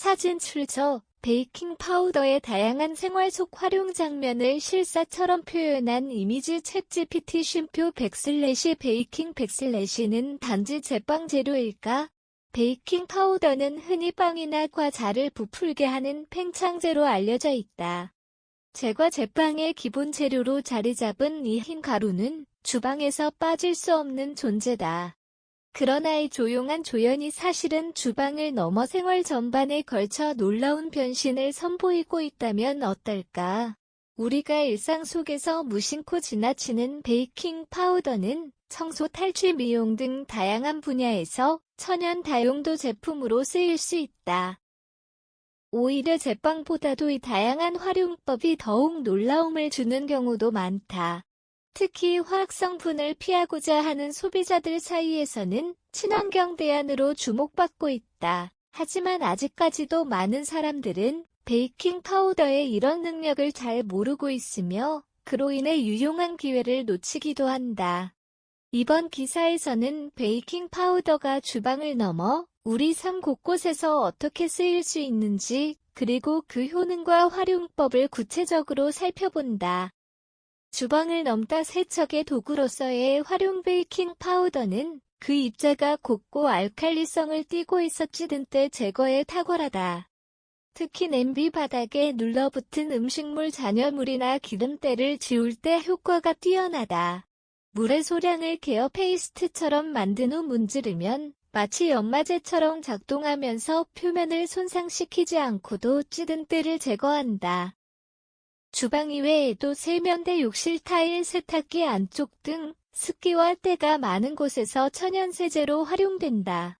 사진 출처 베이킹 파우더의 다양한 생활 속 활용 장면을 실사처럼 표현한 이미지 챗 GPT 쉼표 백슬래시 베이킹 백슬래시는 단지 제빵 재료일까? 베이킹 파우더는 흔히 빵이나 과자를 부풀게 하는 팽창제로 알려져 있다. 제과 제빵의 기본 재료로 자리 잡은 이 흰 가루는 주방에서 빠질 수 없는 존재다. 그러나 이 조용한 조연이 사실은 주방을 넘어 생활 전반에 걸쳐 놀라운 변신을 선보이고 있다면 어떨까? 우리가 일상 속에서 무심코 지나치는 베이킹 파우더는 청소 탈취 미용 등 다양한 분야에서 천연 다용도 제품으로 쓰일 수 있다. 오히려 제빵보다도 이 다양한 활용법이 더욱 놀라움을 주는 경우도 많다. 특히 화학 성분을 피하고자 하는 소비자들 사이에서는 친환경 대안으로 주목받고 있다. 하지만 아직까지도 많은 사람들은 베이킹 파우더의 이런 능력을 잘 모르고 있으며 그로 인해 유용한 기회를 놓치기도 한다. 이번 기사에서는 베이킹 파우더가 주방을 넘어 우리 삶 곳곳에서 어떻게 쓰일 수 있는지 그리고 그 효능과 활용법을 구체적으로 살펴본다. 주방을 넘다 세척의 도구로서의 활용 베이킹 파우더는 그 입자가 곱고 알칼리성을 띠고 있어 찌든 때 제거에 탁월하다. 특히 냄비 바닥에 눌러붙은 음식물 잔여물이나 기름때를 지울 때 효과가 뛰어나다. 물의 소량을 개어 페이스트처럼 만든 후 문지르면 마치 연마제처럼 작동하면서 표면을 손상시키지 않고도 찌든 때를 제거한다. 주방 이외에도 세면대 욕실 타일 세탁기 안쪽 등 습기와 때가 많은 곳에서 천연세제로 활용된다.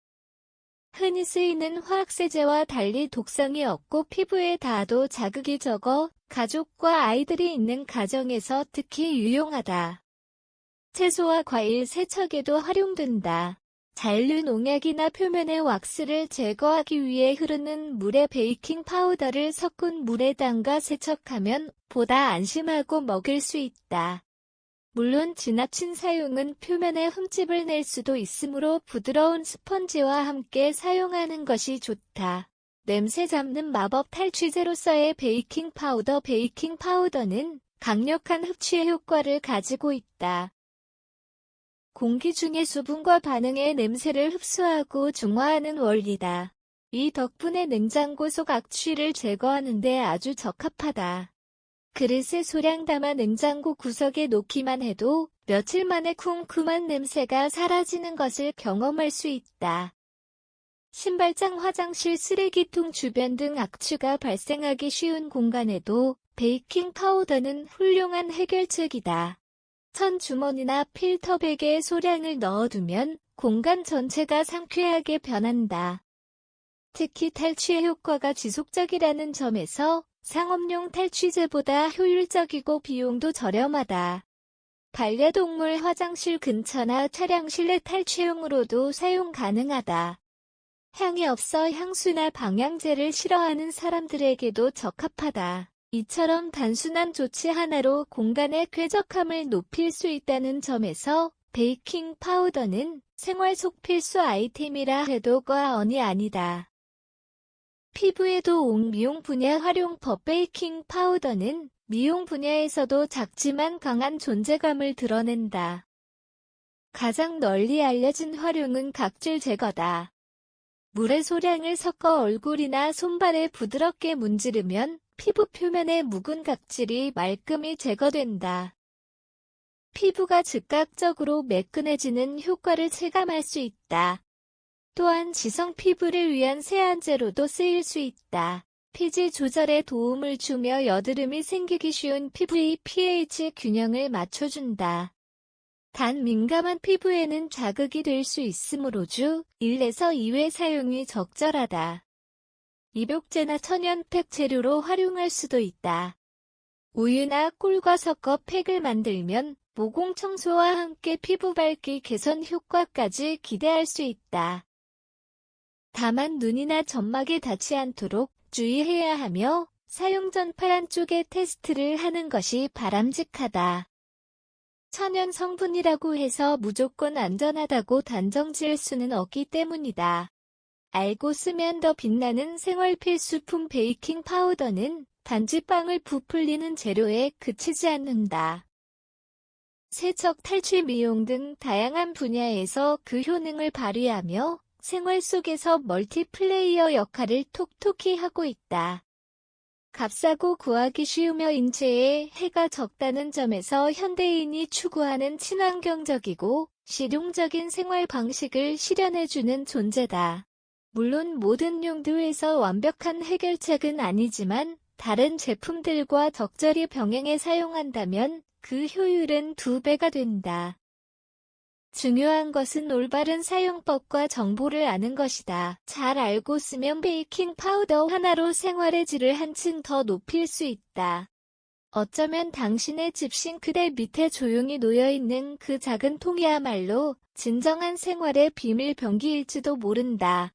흔히 쓰이는 화학세제와 달리 독성이 없고 피부에 닿아도 자극이 적어 가족과 아이들이 있는 가정에서 특히 유용하다. 채소와 과일 세척에도 활용된다. 잔류 농약이나 표면의 왁스를 제거하기 위해 흐르는 물에 베이킹 파우더를 섞은 물에 담가 세척하면 보다 안심하고 먹을 수 있다. 물론 지나친 사용은 표면에 흠집을 낼 수도 있으므로 부드러운 스펀지와 함께 사용하는 것이 좋다. 냄새 잡는 마법 탈취제로서의 베이킹 파우더 베이킹 파우더는 강력한 흡취 효과를 가지고 있다. 공기 중의 수분과 반응의 냄새를 흡수하고 중화하는 원리다. 이 덕분에 냉장고 속 악취를 제거하는 데 아주 적합하다. 그릇에 소량 담아 냉장고 구석에 놓기만 해도 며칠 만에 쿰쿰한 냄새가 사라지는 것을 경험할 수 있다. 신발장 화장실 쓰레기통 주변 등 악취가 발생하기 쉬운 공간에도 베이킹 파우더는 훌륭한 해결책이다. 천 주머니나 필터백에 소량을 넣어두면 공간 전체가 상쾌하게 변한다. 특히 탈취 효과가 지속적이라는 점에서 상업용 탈취제보다 효율적이고 비용도 저렴하다. 반려동물 화장실 근처나 차량 실내 탈취용으로도 사용 가능하다. 향이 없어 향수나 방향제를 싫어하는 사람들에게도 적합하다. 이처럼 단순한 조치 하나로 공간의 쾌적함을 높일 수 있다는 점에서 베이킹 파우더는 생활 속 필수 아이템이라 해도 과언이 아니다. 피부에도 온 미용 분야 활용법 베이킹 파우더는 미용 분야에서도 작지만 강한 존재감을 드러낸다. 가장 널리 알려진 활용은 각질 제거다. 물의 소량을 섞어 얼굴이나 손발에 부드럽게 문지르면 피부 표면의 묵은 각질이 말끔히 제거된다. 피부가 즉각적으로 매끈해지는 효과를 체감할 수 있다. 또한 지성 피부를 위한 세안제로도 쓰일 수 있다. 피지 조절에 도움을 주며 여드름이 생기기 쉬운 피부의 pH 균형을 맞춰준다. 단 민감한 피부에는 자극이 될 수 있으므로 주 1에서 2회 사용이 적절하다. 입욕제나 천연팩 재료로 활용할 수도 있다. 우유나 꿀과 섞어 팩을 만들면 모공 청소와 함께 피부 밝기 개선 효과까지 기대할 수 있다. 다만 눈이나 점막에 닿지 않도록 주의해야 하며 사용 전팔 안쪽에 테스트를 하는 것이 바람직하다. 천연 성분이라고 해서 무조건 안전하다고 단정 지을 수는 없기 때문이다. 알고 쓰면 더 빛나는 생활 필수품 베이킹 파우더는 단지 빵을 부풀리는 재료에 그치지 않는다. 세척, 탈취, 미용 등 다양한 분야에서 그 효능을 발휘하며 생활 속에서 멀티플레이어 역할을 톡톡히 하고 있다. 값싸고 구하기 쉬우며 인체에 해가 적다는 점에서 현대인이 추구하는 친환경적이고 실용적인 생활 방식을 실현해주는 존재다. 물론 모든 용도에서 완벽한 해결책은 아니지만 다른 제품들과 적절히 병행해 사용한다면 그 효율은 두 배가 된다. 중요한 것은 올바른 사용법과 정보를 아는 것이다. 잘 알고 쓰면 베이킹 파우더 하나로 생활의 질을 한층 더 높일 수 있다. 어쩌면 당신의 집 싱크대 밑에 조용히 놓여있는 그 작은 통이야말로 진정한 생활의 비밀 병기일지도 모른다.